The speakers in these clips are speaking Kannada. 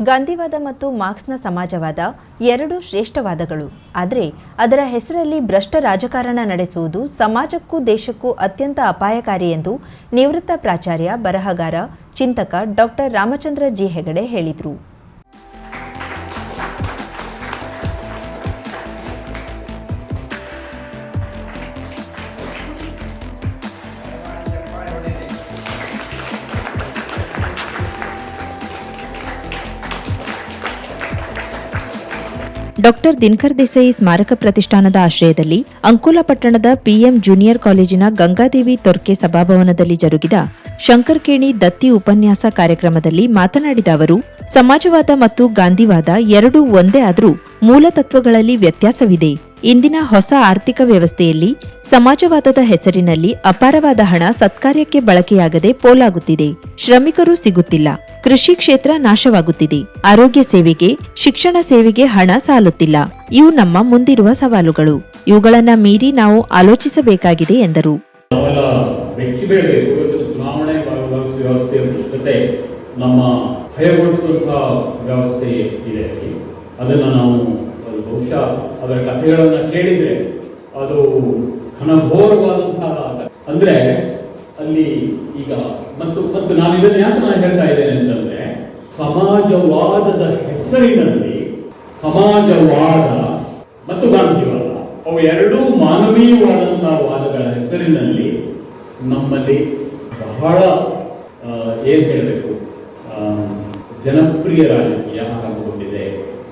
ಗಾಂಧಿವಾದ ಮತ್ತು ಮಾರ್ಕ್ಸ್ನ ಸಮಾಜವಾದ ಎರಡು ಶ್ರೇಷ್ಠವಾದಗಳು. ಆದರೆ, ಅದರ ಹೆಸರಲ್ಲಿ ಭ್ರಷ್ಟ ರಾಜಕಾರಣ ನಡೆಸುವುದು ಸಮಾಜಕ್ಕೂ ದೇಶಕ್ಕೂ ಅತ್ಯಂತ ಅಪಾಯಕಾರಿ ಎಂದು ನಿವೃತ್ತ ಪ್ರಾಚಾರ್ಯ ಬರಹಗಾರ ಚಿಂತಕ ಡಾಕ್ಟರ್ ರಾಮಚಂದ್ರ ಜಿ ಹೆಗಡೆ ಹೇಳಿದರು. ಡಾಕ್ಟರ್ ದಿನಕರ್ ದೇಸಾಯಿ ಸ್ಮಾರಕ ಪ್ರತಿಷ್ಠಾನದ ಆಶ್ರಯದಲ್ಲಿ ಅಂಕೋಲ ಪಟ್ಟಣದ ಪಿಎಂ ಜೂನಿಯರ್ ಕಾಲೇಜಿನ ಗಂಗಾದೇವಿ ತೊರ್ಕೆ ಸಭಾಭವನದಲ್ಲಿ ಜರುಗಿದ ಶಂಕರ್ಕೇಣಿ ದತ್ತಿ ಉಪನ್ಯಾಸ ಕಾರ್ಯಕ್ರಮದಲ್ಲಿ ಮಾತನಾಡಿದ ಅವರು, ಸಮಾಜವಾದ ಮತ್ತು ಗಾಂಧಿವಾದ ಎರಡೂ ಒಂದೇ ಆದರೂ ಮೂಲ ತತ್ವಗಳಲ್ಲಿ ವ್ಯತ್ಯಾಸವಿದೆ. ಇಂದಿನ ಹೊಸ ಆರ್ಥಿಕ ವ್ಯವಸ್ಥೆಯಲ್ಲಿ ಸಮಾಜವಾದದ ಹೆಸರಿನಲ್ಲಿ ಅಪಾರವಾದ ಹಣ ಸತ್ಕಾರ್ಯಕ್ಕೆ ಬಳಕೆಯಾಗದೆ ಪೋಲಾಗುತ್ತಿದೆ. ಶ್ರಮಿಕರು ಸಿಗುತ್ತಿಲ್ಲ. ಕೃಷಿ ಕ್ಷೇತ್ರ ನಾಶವಾಗುತ್ತಿದೆ. ಆರೋಗ್ಯ ಸೇವೆಗೆ, ಶಿಕ್ಷಣ ಸೇವೆಗೆ ಹಣ ಸಾಲುತ್ತಿಲ್ಲ. ಇವು ನಮ್ಮ ಮುಂದಿರುವ ಸವಾಲುಗಳು. ಇವುಗಳನ್ನ ಮೀರಿ ನಾವು ಆಲೋಚಿಸಬೇಕಾಗಿದೆ ಎಂದರು. ನಮ್ಮ ವ್ಯವಸ್ಥೆ ಇದೆ. ಅದನ್ನು ನಾವು ಬಹುಶಃ ಅದರ ಕಥೆಗಳನ್ನು ಕೇಳಿದರೆ ಅದು ಘನಘೋರವಾದಂತಹ ಅಂದ್ರೆ ಅಲ್ಲಿ ಈಗ ಮತ್ತು ಮತ್ತು ನಾನು ಇದನ್ನು ಯಾಕೆ ನಾನು ಹೇಳ್ತಾ ಇದ್ದೇನೆ ಅಂತಂದ್ರೆ, ಸಮಾಜವಾದದ ಹೆಸರಿನಲ್ಲಿ ಸಮಾಜವಾದ ಮತ್ತು ಗಾಂಧಿವಾದ ಅವು ಎರಡೂ ಮಾನವೀಯವಾದಂತಹ ವಾದಗಳ ಹೆಸರಿನಲ್ಲಿ ನಮ್ಮಲ್ಲಿ ಬಹಳ ಏನು ಏನ್ ಹೇಳಬೇಕು ಜನಪ್ರಿಯ ರಾಜಕೀಯ ಆರಂಭಗೊಂಡಿದೆ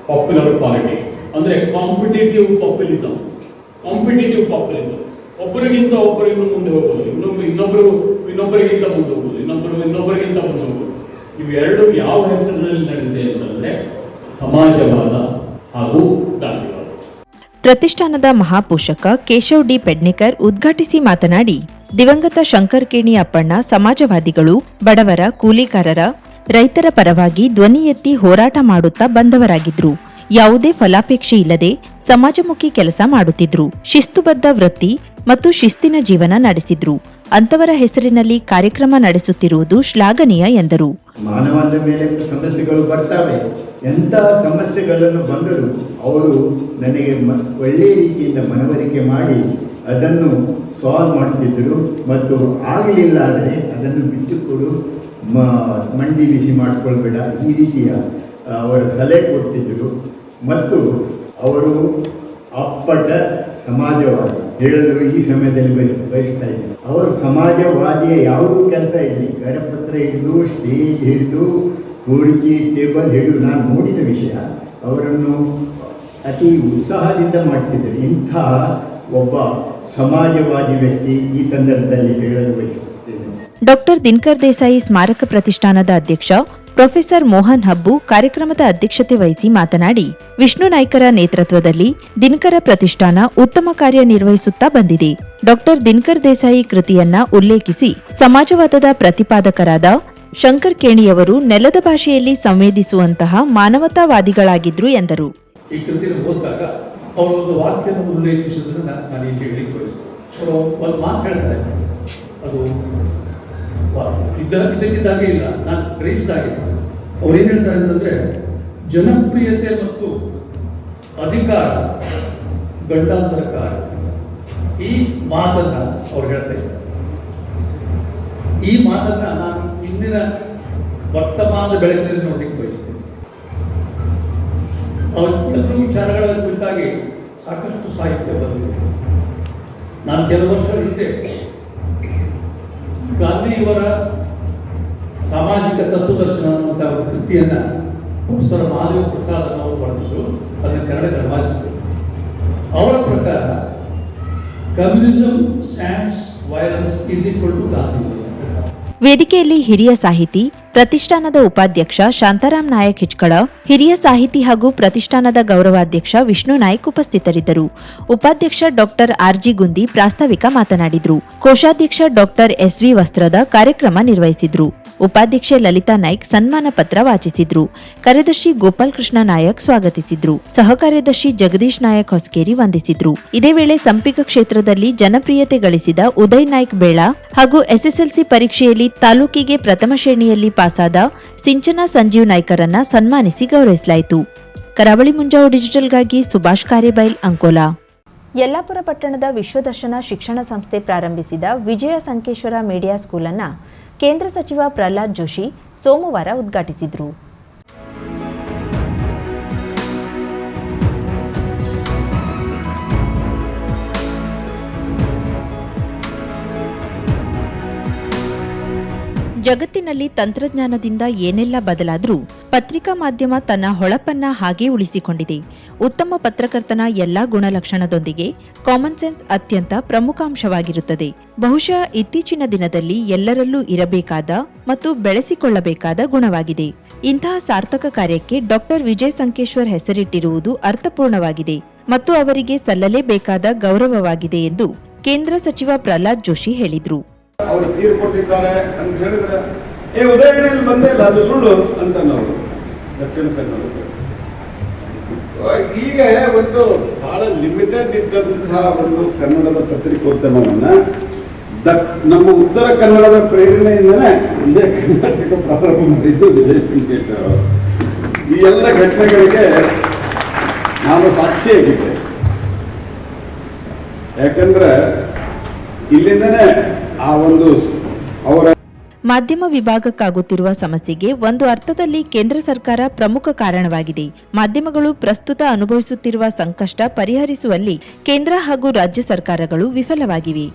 ಪಾಪ್ಯುಲರ್ ಪಾಲಿಟಿಕ್ಸ್ ಅಂದ್ರೆ ಕಾಂಪಿಟೇಟಿವ್ ಪಾಪ್ಯುಲಿಸಮ್ ಕಾಂಪಿಟೇಟಿವ್ ಪಾಪ್ಯುಲಿಸಮ್ ಒಬ್ಬರಿಗಿಂತ ಒಬ್ಬರಿಗೂ ಮುಂದೆ ಹೋಗೋದು ಇನ್ನೊಬ್ಬರು ಇನ್ನೊಬ್ಬರು ಇನ್ನೊಬ್ಬರಿಗಿಂತ ಮುಂದೆ ಹೋಗೋದು ಇನ್ನೊಬ್ಬರು ಇನ್ನೊಬ್ಬರಿಗಿಂತ ಮುಂದೆ ಹೋಗೋದು. ಇವೆರಡು ಯಾವ ಹೆಸರಿನಲ್ಲಿ ನಡೆದಿದೆ ಅಂತಂದ್ರೆ ಸಮಾಜವಾದ ಹಾಗೂ ಗಾಂಧಿವಾದ ಪ್ರತಿಷ್ಠಾನದ ಮಹಾಪೋಷಕ ಕೇಶವ್ ಡಿ ಪೆಡ್ನೇಕರ್ ಉದ್ಘಾಟಿಸಿ ಮಾತನಾಡಿ, ದಿವಂಗತ ಶಂಕರ್ ಕೇಣಿ ಅಪ್ಪಣ್ಣ ಸಮಾಜವಾದಿಗಳು, ಬಡವರ, ಕೂಲಿಕಾರರ, ರೈತರ ಪರವಾಗಿ ಧ್ವನಿ ಎತ್ತಿ ಹೋರಾಟ ಮಾಡುತ್ತಾ ಬಂದವರಾಗಿದ್ರು. ಯಾವುದೇ ಫಲಾಪೇಕ್ಷೆ ಇಲ್ಲದೆ ಸಮಾಜಮುಖಿ ಕೆಲಸ ಮಾಡುತ್ತಿದ್ರು. ಶಿಸ್ತುಬದ್ಧ ವೃತ್ತಿ ಮತ್ತು ಶಿಸ್ತಿನ ಜೀವನ ನಡೆಸಿದ್ರು. ಅಂತವರ ಹೆಸರಿನಲ್ಲಿ ಕಾರ್ಯಕ್ರಮ ನಡೆಸುತ್ತಿರುವುದು ಶ್ಲಾಘನೀಯ ಎಂದರು. ಮಾನವನ ಮೇಲೆ ಸಮಸ್ಯೆಗಳು ಬರ್ತವೆ. ಎಂಥ ಸಮಸ್ಯೆಗಳನ್ನು ಬಂದರೂ ಅವರು ನನಗೆ ಮ, ಒಳ್ಳೆಯ ರೀತಿಯಿಂದ ಮನವರಿಕೆ ಮಾಡಿ ಅದನ್ನು ಸಾಲ್ವ್ ಮಾಡ್ತಿದ್ದರು ಮತ್ತು ಆಗಲಿಲ್ಲ ಆದರೆ ಅದನ್ನು ಬಿಟ್ಟುಕೊಡು ಮಂಡಿ ಬಿಸಿ ಮಾಡಿಕೊಳ್ಬೇಡ. ಈ ರೀತಿಯ ಅವರ ಸಲಹೆ ಕೊಡ್ತಿದ್ದರು ಮತ್ತು ಅವರು ಅಪ್ಪಟ ಸಮಾಜವಾದಿ. ಹೇಳಲು ಈ ಸಮಯದಲ್ಲಿ ಬಯ ಬಯಸ್ತಾ ಇದ್ದೀನಿ. ಅವರು ಸಮಾಜವಾದಿಯ ಯಾವುದೂ ಕೆಲಸ ಇರಲಿ. ಕರಪತ್ರ ಹಿಡಿದು, ಸ್ಟೇಜ್ ಹಿಡಿದು ಕುರ್ಚಿ ಟೇಬಲ್ ಹಿಡಿದು ನಾನು ನೋಡಿದ ವಿಷಯ, ಅವರನ್ನು ಅತಿ ಉತ್ಸಾಹದಿಂದ ಮಾಡ್ತಿದ್ದರು. ಇಂಥ ಒಬ್ಬ ಸಮಾಜವಾದಿ ವ್ಯಕ್ತಿ ಈ ಸಂದರ್ಭದಲ್ಲಿ ಹೇಳಲು ಬಯಸುತ್ತೇನೆ. ಡಾಕ್ಟರ್ ದಿನಕರ್ ದೇಸಾಯಿ ಸ್ಮಾರಕ ಪ್ರತಿಷ್ಠಾನದ ಅಧ್ಯಕ್ಷ ಪ್ರೊಫೆಸರ್ ಮೋಹನ್ ಹಬ್ಬು ಕಾರ್ಯಕ್ರಮದ ಅಧ್ಯಕ್ಷತೆ ವಹಿಸಿ ಮಾತನಾಡಿ, ವಿಷ್ಣು ನಾಯ್ಕರ ನೇತೃತ್ವದಲ್ಲಿ ದಿನಕರ ಪ್ರತಿಷ್ಠಾನ ಉತ್ತಮ ಕಾರ್ಯನಿರ್ವಹಿಸುತ್ತಾ ಬಂದಿದೆ. ಡಾಕ್ಟರ್ ದಿನಕರ್ ದೇಸಾಯಿ ಕೃತಿಯನ್ನ ಉಲ್ಲೇಖಿಸಿ, ಸಮಾಜವಾದದ ಪ್ರತಿಪಾದಕರಾದ ಶಂಕರ್ ಕೇಣಿಯವರು ನೆಲದ ಭಾಷೆಯಲ್ಲಿ ಸಂವೇದಿಸುವಂತಹ ಮಾನವತಾವಾದಿಗಳಾಗಿದ್ರು ಎಂದರು. ಒಂದು ಇದ್ದ ಇದ್ದಕ್ಕಿದ್ದಾಗೆ ಇಲ್ಲ. ನಾನು ಗ್ರಹಿಸಿದಾಗೆ ಅವ್ರು ಏನು ಹೇಳ್ತಾರೆ ಅಂತಂದ್ರೆ, ಜನಪ್ರಿಯತೆ ಮತ್ತು ಅಧಿಕಾರ ಗಂಡಾಂತರಕಾರ ಈ ಮಾತನ್ನ ಅವ್ರು ಹೇಳ್ತಾ ಈ ಮಾತನ್ನ ನಾನು ಇಂದಿನ ವರ್ತಮಾನದ ಬೆಳಕಿನಲ್ಲಿ ನೋಡ್ಲಿಕ್ಕೆ ಬಯಸ್ತೀನಿ. ಅವ್ರ ಕೆಲವು ವಿಚಾರಗಳ ಕುರಿತಾಗಿ ಸಾಕಷ್ಟು ಸಾಹಿತ್ಯ ಬಂದಿದೆ. ನಾನು ಕೆಲವು ವರ್ಷಗಳ ಹಿಂದೆ ಗಾಂಧಿಯವರ ಸಾಮಾಜಿಕ ತತ್ವದರ್ಶನ ಅನ್ನುವಂಥ ಕೃತಿಯನ್ನ ಪ್ರೊಫೆಸರ್ ಮಹಾದೇವ ಪ್ರಸಾದ್ ಅನ್ನೋರು ಬರೆದಿದ್ದು ಅದನ್ನು ಕನ್ನಡ ಗಮನಿಸಿದ್ರು ಅವರ ಪ್ರಕಾರ communism sands virus is equal to Gandhi ವೇದಿಕೆಯಲ್ಲಿ ಹಿರಿಯ ಸಾಹಿತಿ, ಪ್ರತಿಷ್ಠಾನದ ಉಪಾಧ್ಯಕ್ಷ ಶಾಂತಾರಾಮ್ ನಾಯಕ್ ಹಿಚ್ಕಳ, ಹಿರಿಯ ಸಾಹಿತಿ ಹಾಗೂ ಪ್ರತಿಷ್ಠಾನದ ಗೌರವಾಧ್ಯಕ್ಷ ವಿಷ್ಣು ನಾಯ್ಕ್ ಉಪಸ್ಥಿತರಿದ್ದರು. ಉಪಾಧ್ಯಕ್ಷ ಡಾಕ್ಟರ್ ಆರ್ಜಿ ಗುಂದಿ ಪ್ರಾಸ್ತಾವಿಕ ಮಾತನಾಡಿದರು. ಕೋಶಾಧ್ಯಕ್ಷ ಡಾಕ್ಟರ್ ಎಸ್ವಿ ವಸ್ತ್ರದ ಕಾರ್ಯಕ್ರಮ ನಿರ್ವಹಿಸಿದ್ರು. ಉಪಾಧ್ಯಕ್ಷೆ ಲಲಿತಾ ನಾಯ್ಕ್ ಸನ್ಮಾನ ಪತ್ರ ವಾಚಿಸಿದ್ರು. ಕಾರ್ಯದರ್ಶಿ ಗೋಪಾಲ್ ಕೃಷ್ಣ ನಾಯಕ್ ಸ್ವಾಗತಿಸಿದ್ರು. ಸಹ ಕಾರ್ಯದರ್ಶಿ ಜಗದೀಶ್ ನಾಯಕ್ ಹೊಸಕೇರಿ ವಂದಿಸಿದ್ರು. ಇದೇ ವೇಳೆ ಸಂಪಿಕ ಕ್ಷೇತ್ರದಲ್ಲಿ ಜನಪ್ರಿಯತೆ ಗಳಿಸಿದ ಉದಯ್ ನಾಯ್ಕ್ ಬೇಳ ಹಾಗೂ ಎಸ್ಎಸ್ಎಲ್ಸಿ ಪರೀಕ್ಷೆಯಲ್ಲಿ ತಾಲೂಕಿಗೆ ಪ್ರಥಮ ಶ್ರೇಣಿಯಲ್ಲಿ ಪಾಸಾದ ಸಿಂಚನ ಸಂಜೀವ್ ನಾಯ್ಕರನ್ನ ಸನ್ಮಾನಿಸಿ ಗೌರವಿಸಲಾಯಿತು. ಕರಾವಳಿ ಮುಂಜಾವು ಡಿಜಿಟಲ್ಗಾಗಿ ಸುಭಾಷ್ ಕಾರೇಬೈಲ್ ಅಂಕೋಲಾ. ಯಲ್ಲಾಪುರ ಪಟ್ಟಣದ ವಿಶ್ವದರ್ಶನ ಶಿಕ್ಷಣ ಸಂಸ್ಥೆ ಪ್ರಾರಂಭಿಸಿದ ವಿಜಯ ಸಂಕೇಶ್ವರ ಮೀಡಿಯಾ ಸ್ಕೂಲನ್ನು ಕೇಂದ್ರ ಸಚಿವ ಪ್ರಹ್ಲಾದ್ ಜೋಶಿ ಸೋಮವಾರ ಉದ್ಘಾಟಿಸಿದರು. ಜಗತ್ತಿನಲ್ಲಿ ತಂತ್ರಜ್ಞಾನದಿಂದ ಏನೆಲ್ಲ ಬದಲಾದರೂ ಪತ್ರಿಕಾ ಮಾಧ್ಯಮ ತನ್ನ ಹೊಳಪನ್ನ ಹಾಗೇ ಉಳಿಸಿಕೊಂಡಿದೆ. ಉತ್ತಮ ಪತ್ರಕರ್ತನ ಎಲ್ಲಾ ಗುಣಲಕ್ಷಣದೊಂದಿಗೆ ಕಾಮನ್ ಸೆನ್ಸ್ ಅತ್ಯಂತ ಪ್ರಮುಖ ಅಂಶವಾಗಿರುತ್ತದೆ ಬಹುಶಃ ಇತ್ತೀಚಿನ ದಿನದಲ್ಲಿ ಎಲ್ಲರಲ್ಲೂ ಇರಬೇಕಾದ ಮತ್ತು ಬೆಳೆಸಿಕೊಳ್ಳಬೇಕಾದ ಗುಣವಾಗಿದೆ. ಇಂತಹ ಸಾರ್ಥಕ ಕಾರ್ಯಕ್ಕೆ ಡಾಕ್ಟರ್ ವಿಜಯ್ ಸಂಕೇಶ್ವರ್ ಹೆಸರಿಟ್ಟಿರುವುದು ಅರ್ಥಪೂರ್ಣವಾಗಿದೆ ಮತ್ತು ಅವರಿಗೆ ಸಲ್ಲಲೇಬೇಕಾದ ಗೌರವವಾಗಿದೆ ಎಂದು ಕೇಂದ್ರ ಸಚಿವ ಪ್ರಹ್ಲಾದ್ ಜೋಶಿ ಹೇಳಿದರು. ಅವರು ತೀರು ಕೊಟ್ಟಿದ್ದಾರೆ ಅಂತ ಹೇಳಿದ್ರೆ ಏ ಉದಯಗಳಲ್ಲಿ ಬಂದೇ ಇಲ್ಲ ಅದು ಸುಳ್ಳು ಅಂತ ನಾವು ದಕ್ಷಿಣ ಕನ್ನಡ ಈಗ ಒಂದು ಬಹಳ ಲಿಮಿಟೆಡ್ ಇದ್ದಂತಹ ಒಂದು ಕನ್ನಡದ ಪತ್ರಿಕೋದ್ಯಮವನ್ನ ದ- ನಮ್ಮ ಉತ್ತರ ಕನ್ನಡದ ಪ್ರೇರಣೆಯಿಂದನೇ ಇಲ್ಲೇ ಕರ್ನಾಟಕ ಪ್ರಾರಂಭ ಮಾಡಿದ್ದು ವಿಜಯ ಸಂಕೇಶ್ ಅವರು. ಈ ಎಲ್ಲ ಘಟನೆಗಳಿಗೆ ನಾನು ಸಾಕ್ಷಿಯಾಗಿದ್ದೆ ಯಾಕಂದ್ರೆ ಇಲ್ಲಿಂದನೇ ಆ ಒಂದು ಅವರ ಮಾಧ್ಯಮ ವಿಭಾಗಕ್ಕಾಗುತ್ತಿರುವ ಸಮಸ್ಯೆಗೆ ಒಂದು ಅರ್ಥದಲ್ಲಿ ಕೇಂದ್ರ ಸರ್ಕಾರ ಪ್ರಮುಖ ಕಾರಣವಾಗಿದೆ. ಮಾಧ್ಯಮಗಳು ಪ್ರಸ್ತುತ ಅನುಭವಿಸುತ್ತಿರುವ ಸಂಕಷ್ಟ ಪರಿಹರಿಸುವಲ್ಲಿ ಕೇಂದ್ರ ಹಾಗೂ ರಾಜ್ಯ ಸರ್ಕಾರಗಳು ವಿಫಲವಾಗಿವೆ.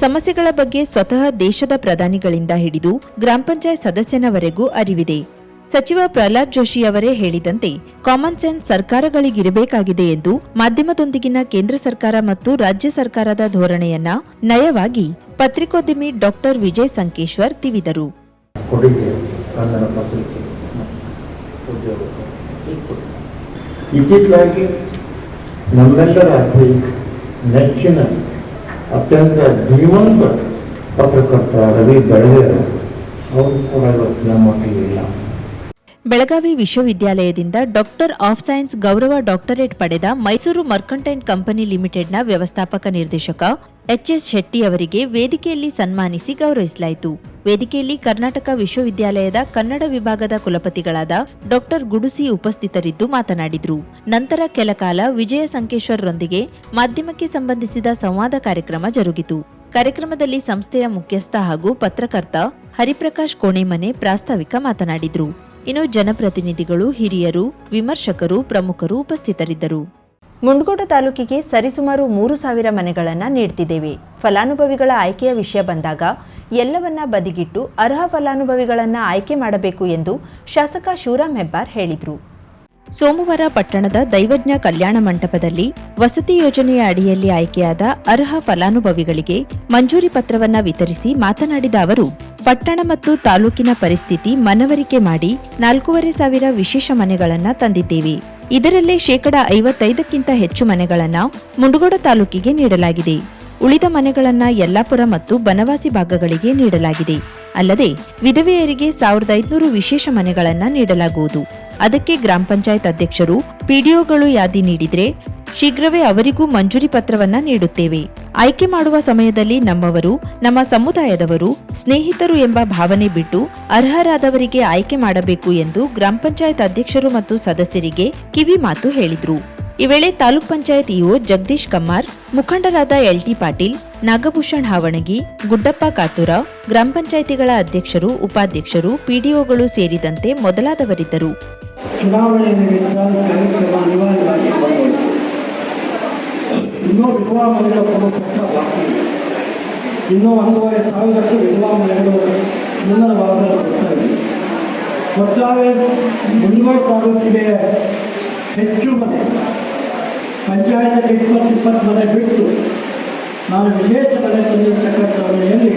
ಸಮಸ್ಯೆಗಳ ಬಗ್ಗೆ ಸ್ವತಃ ದೇಶದ ಪ್ರಧಾನಿಗಳಿಂದ ಹಿಡಿದು ಗ್ರಾಮ ಪಂಚಾಯತ್ ಸದಸ್ಯನವರೆಗೂ ಅರಿವಿದೆ. ಸಚಿವ ಪ್ರಹ್ಲಾದ್ ಜೋಶಿ ಅವರೇ ಹೇಳಿದಂತೆ ಕಾಮನ್ ಸೆನ್ಸ್ ಸರ್ಕಾರಗಳಿಗಿರಬೇಕಾಗಿದೆ ಎಂದು ಮಾಧ್ಯಮದೊಂದಿಗಿನ ಕೇಂದ್ರ ಸರ್ಕಾರ ಮತ್ತು ರಾಜ್ಯ ಸರ್ಕಾರದ ಧೋರಣೆಯನ್ನ ನಯವಾಗಿ ಪತ್ರಿಕೋದ್ಯಮಿ ಡಾಕ್ಟರ್ ವಿಜಯ್ ಸಂಕೇಶ್ವರ್ ತಿವಿದರು ಇತ್ತಿತ್ತಲಾಗಿ ನಮ್ಮೆಲ್ಲರ ನೆಚ್ಚಿನ ಅತ್ಯಂತ ಧೀಮಂತ ಪತ್ರಕರ್ತ ರವಿ ಬೆಳಗೆರ ಅವರು ಕೂಡ ಇವತ್ತಿನ ಮಟ್ಟಿಗೆ ಇಲ್ಲ. ಬೆಳಗಾವಿ ವಿಶ್ವವಿದ್ಯಾಲಯದಿಂದ ಡಾಕ್ಟರ್ ಆಫ್ ಸೈನ್ಸ್ ಗೌರವ ಡಾಕ್ಟರೇಟ್ ಪಡೆದ ಮೈಸೂರು ಮರ್ಕಂಟೈನ್ ಕಂಪನಿ ಲಿಮಿಟೆಡ್ನ ವ್ಯವಸ್ಥಾಪಕ ನಿರ್ದೇಶಕ ಎಚ್ಎಸ್ ಶೆಟ್ಟಿ ಅವರಿಗೆ ವೇದಿಕೆಯಲ್ಲಿ ಸನ್ಮಾನಿಸಿ ಗೌರವಿಸಲಾಯಿತು. ವೇದಿಕೆಯಲ್ಲಿ ಕರ್ನಾಟಕ ವಿಶ್ವವಿದ್ಯಾಲಯದ ಕನ್ನಡ ವಿಭಾಗದ ಕುಲಪತಿಗಳಾದ ಡಾಕ್ಟರ್ ಗುಡುಸಿ ಉಪಸ್ಥಿತರಿದ್ದು ಮಾತನಾಡಿದರು. ನಂತರ ಕೆಲ ಕಾಲ ವಿಜಯ ಸಂಕೇಶ್ವರರೊಂದಿಗೆ ಮಾಧ್ಯಮಕ್ಕೆ ಸಂಬಂಧಿಸಿದ ಸಂವಾದ ಕಾರ್ಯಕ್ರಮ ಜರುಗಿತು. ಕಾರ್ಯಕ್ರಮದಲ್ಲಿ ಸಂಸ್ಥೆಯ ಮುಖ್ಯಸ್ಥ ಹಾಗೂ ಪತ್ರಕರ್ತ ಹರಿಪ್ರಕಾಶ್ ಕೋಣೆಮನೆ ಪ್ರಾಸ್ತಾವಿಕ ಮಾತನಾಡಿದರು. ಇನ್ನು ಜನಪ್ರತಿನಿಧಿಗಳು ಹಿರಿಯರು ವಿಮರ್ಶಕರು ಪ್ರಮುಖರು ಉಪಸ್ಥಿತರಿದ್ದರು. ಮುಂಡಗೋಡ ತಾಲೂಕಿಗೆ ಸರಿಸುಮಾರು ಮೂರು ಸಾವಿರ ಮನೆಗಳನ್ನು ನೀಡ್ತಿದ್ದೇವೆ. ಫಲಾನುಭವಿಗಳ ಆಯ್ಕೆಯ ವಿಷಯ ಬಂದಾಗ ಎಲ್ಲವನ್ನ ಬದಿಗಿಟ್ಟು ಅರ್ಹ ಫಲಾನುಭವಿಗಳನ್ನು ಆಯ್ಕೆ ಮಾಡಬೇಕು ಎಂದು ಶಾಸಕ ಶಿವರಾಮ್ ಹೆಬ್ಬಾರ್ ಹೇಳಿದರು. ಸೋಮವಾರ ಪಟ್ಟಣದ ದೈವಜ್ಞ ಕಲ್ಯಾಣ ಮಂಟಪದಲ್ಲಿ ವಸತಿ ಯೋಜನೆಯ ಅಡಿಯಲ್ಲಿ ಆಯ್ಕೆಯಾದ ಅರ್ಹ ಫಲಾನುಭವಿಗಳಿಗೆ ಮಂಜೂರಿ ಪತ್ರವನ್ನು ವಿತರಿಸಿ ಮಾತನಾಡಿದ ಅವರು ಪಟ್ಟಣ ಮತ್ತು ತಾಲೂಕಿನ ಪರಿಸ್ಥಿತಿ ಮನವರಿಕೆ ಮಾಡಿ ನಾಲ್ಕೂವರೆ ಸಾವಿರ ವಿಶೇಷ ಮನೆಗಳನ್ನು ತಂದಿದ್ದೇವೆ. ಇದರಲ್ಲೇ ಶೇಕಡ ಐವತ್ತೈದಕ್ಕಿಂತ ಹೆಚ್ಚು ಮನೆಗಳನ್ನು ಮುಂಡಗೋಡ ತಾಲೂಕಿಗೆ ನೀಡಲಾಗಿದೆ. ಉಳಿದ ಮನೆಗಳನ್ನು ಯಲ್ಲಾಪುರ ಮತ್ತು ಬನವಾಸಿ ಭಾಗಗಳಿಗೆ ನೀಡಲಾಗಿದೆ. ಅಲ್ಲದೆ ವಿಧವೆಯರಿಗೆ ಸಾವಿರದ ಐದುನೂರು ವಿಶೇಷ ಮನೆಗಳನ್ನು ನೀಡಲಾಗುವುದು. ಅದಕ್ಕೆ ಗ್ರಾಮ ಪಂಚಾಯತ್ ಅಧ್ಯಕ್ಷರು ಪಿಡಿಒಗಳು ಯಾದಿ ನೀಡಿದ್ರೆ ಶೀಘ್ರವೇ ಅವರಿಗೂ ಮಂಜೂರಿ ಪತ್ರವನ್ನ ನೀಡುತ್ತೇವೆ. ಆಯ್ಕೆ ಮಾಡುವ ಸಮಯದಲ್ಲಿ ನಮ್ಮವರು, ನಮ್ಮ ಸಮುದಾಯದವರು, ಸ್ನೇಹಿತರು ಎಂಬ ಭಾವನೆ ಬಿಟ್ಟು ಅರ್ಹರಾದವರಿಗೆ ಆಯ್ಕೆ ಮಾಡಬೇಕು ಎಂದು ಗ್ರಾಮ ಪಂಚಾಯತ್ ಅಧ್ಯಕ್ಷರು ಮತ್ತು ಸದಸ್ಯರಿಗೆ ಕಿವಿ ಮಾತು ಹೇಳಿದ್ರು. ಈ ವೇಳೆ ತಾಲೂಕ್ ಪಂಚಾಯತ್ ಇಒ ಜಗದೀಶ್ ಕಮ್ಮಾರ್, ಮುಖಂಡರಾದ ಎಲ್ಟಿ ಪಾಟೀಲ್, ನಾಗಭೂಷಣ್ ಹಾವಣಗಿ, ಗುಡ್ಡಪ್ಪ ಕಾತೂರ, ಗ್ರಾಮ ಪಂಚಾಯಿತಿಗಳ ಅಧ್ಯಕ್ಷರು, ಉಪಾಧ್ಯಕ್ಷರು, ಪಿಡಿಒಗಳು ಸೇರಿದಂತೆ ಮೊದಲಾದವರಿದ್ದರು. ಚುನಾವಣೆ ನಿಮಿತ್ತ ಕಾರ್ಯಕ್ರಮ ಅನಿವಾರ್ಯವಾಗಿ ಇನ್ನೂ ವಿಧವಾ ಮನೆಗಳ ಬಾಕಿ ಇನ್ನೂ ಒಂದೂವರೆ ಸಾವಿರಕ್ಕೂ ವಿಧವಾ ಮನೆಗಳು ವಾರದಲ್ಲಿ ಬರ್ತಾ ಇದೆ. ಒಟ್ಟಾರೆ ಮುನ್ನೂರು ತಾಲೂಕಿಗೆ ಹೆಚ್ಚು ಮನೆ ಪಂಚಾಯತ್ ಇಪ್ಪತ್ತು ಇಪ್ಪತ್ತು ಮನೆ ಬಿಟ್ಟು ನಾನು ವಿಶೇಷ ಮನೆ ತಂದಿರತಕ್ಕಂಥ ಮನೆಯಲ್ಲಿ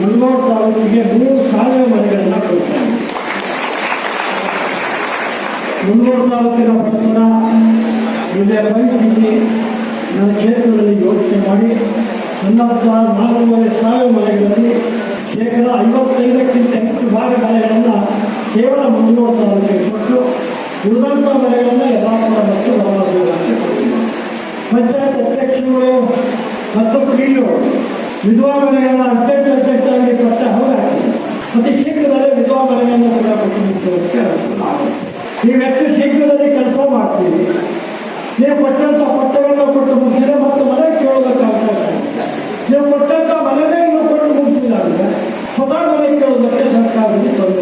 ಮುನ್ನೂರು ತಾಲೂಕಿಗೆ ಮೂರು ಸಾವಿರ ಮನೆಗಳನ್ನು ಕೊಡ್ತೇನೆ. ಮುಂದೂರು ತಾಲೂಕಿನ ಬಡತನ ಇದೆ ಪರಿಸ್ಥಿತಿ ನನ್ನ ಕ್ಷೇತ್ರದಲ್ಲಿ ಯೋಚನೆ ಮಾಡಿ ಹನ್ನೊಂದು ನಾಲ್ಕೂವರೆ ಸಾವಿರ ಮನೆಗಳಲ್ಲಿ ಶೇಕಡ ಐವತ್ತೈದಕ್ಕಿಂತ ಹೆಚ್ಚು ಭಾಗ ಮನೆಗಳನ್ನು ಕೇವಲ ಮುನ್ನೂರು ತಾಲೂಕಿಗೆ ಕೊಟ್ಟು ಉಳಿದಂಥ ಮನೆಗಳನ್ನು ಯಥಾಪುರ ಮತ್ತು ಕೊಟ್ಟಿಲ್ಲ ಪಂಚಾಯತ್ ಅಧ್ಯಕ್ಷರುಗಳು ಮತ್ತು ಪಿಡಿಒ, ವಿಧವಾ ಮನೆಗಳನ್ನು ಅಧ್ಯಕ್ಷ ಅಧ್ಯಕ್ಷರಾಗಿ ಕೊಟ್ಟ ಹೋರಾಗ್ತದೆ ಅತಿ ಶೀಘ್ರದಲ್ಲೇ ವಿಧವಾ ಮನೆಗಳನ್ನು ಕೂಡ ಕೊಟ್ಟು ಅನುಕೂಲ ಆಗುತ್ತೆ ನೀವೆಷ್ಟು ಶೀಘ್ರದಲ್ಲಿ ಕೆಲಸ ಮಾಡ್ತೀವಿ ನೀವು ಕೊಟ್ಟಂಥ ಪಟ್ಟಗಳನ್ನ ಕೊಟ್ಟು ಮುಗಿಸಿದೆ ಮತ್ತು ಮನೆ ಕೇಳೋದಕ್ಕೆ ಅವಕಾಶ ಇದೆ ನೀವು ಕೊಟ್ಟಂಥ ಮನೆಯನ್ನು ಕೊಟ್ಟು ಮುಗಿಸಿಲ್ಲ ಅಂದರೆ ಹೊಸ ಮನೆ ಕೇಳೋದಕ್ಕೆ ಸರ್ಕಾರದಲ್ಲಿ ತೊಂದರೆ